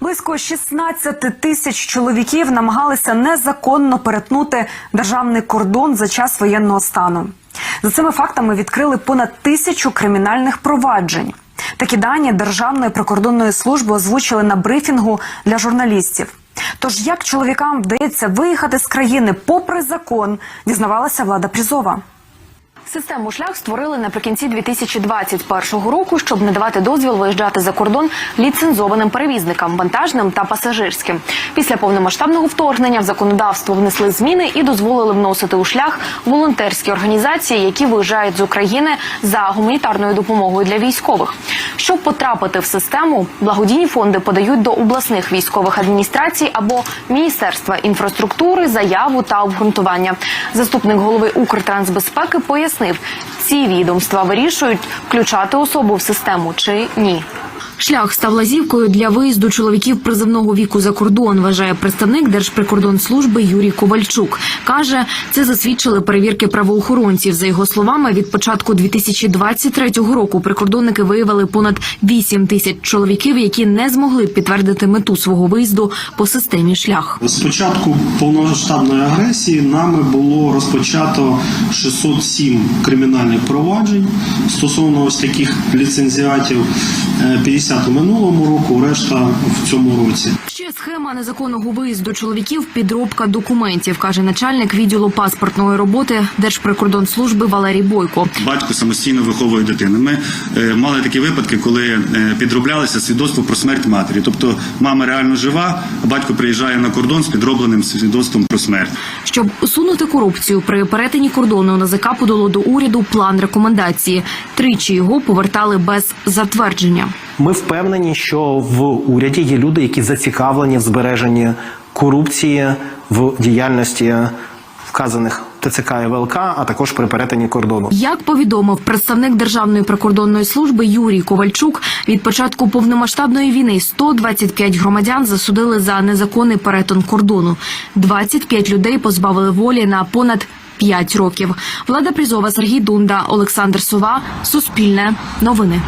Близько 16 тисяч чоловіків намагалися незаконно перетнути державний кордон за час воєнного стану. За цими фактами відкрили понад тисячу кримінальних проваджень. Такі дані Державної прикордонної служби озвучили на брифінгу для журналістів. Тож як чоловікам вдається виїхати з країни попри закон, дізнавалася влада Прізова. Систему шлях створили наприкінці 2021 року, щоб не давати дозвіл виїжджати за кордон ліцензованим перевізникам, вантажним та пасажирським. Після повномасштабного вторгнення в законодавство внесли зміни і дозволили вносити у шлях волонтерські організації, які виїжджають з України за гуманітарною допомогою для військових. Щоб потрапити в систему, благодійні фонди подають до обласних військових адміністрацій або міністерства інфраструктури заяву та обґрунтування. Заступник голови Укртрансбезпеки пояснив, ці відомства вирішують включати особу в систему чи ні. Шлях став лазівкою для виїзду чоловіків призовного віку за кордон, вважає представник Держприкордонслужби Юрій Ковальчук. Каже, це засвідчили перевірки правоохоронців. За його словами, від початку 2023 року прикордонники виявили понад 8 тисяч чоловіків, які не змогли підтвердити мету свого виїзду по системі шлях. З початку повномасштабної агресії нами було розпочато 607 кримінальних проваджень стосовно ось таких ліцензіатів. Е, 50 у минулому року, решта в цьому році. Ще схема незаконного виїзду чоловіків підробка документів, каже начальник відділу паспортної роботи Держприкордонслужби Валерій Бойко. Батько самостійно виховує дитину. Ми е, мали такі випадки, коли е, підроблялися свідоцтво про смерть матері. Тобто мама реально жива, а батько приїжджає на кордон з підробленим свідоцтвом про смерть. Щоб усунути корупцію при перетині кордону, НАЗК подало до уряду план рекомендації. Тричі його повертали без затвердження. Ми впевнені, що в уряді є люди, які зацікавлені в збереженні корупції в діяльності вказаних ТЦК і ВЛК, а також при перетині кордону. Як повідомив представник Державної прикордонної служби Юрій Ковальчук, від початку повномасштабної війни 125 громадян засудили за незаконний перетин кордону. 25 людей позбавили волі на понад 5 років. Влада Призова, Сергій Дунда, Олександр Сова, Суспільне, Новини.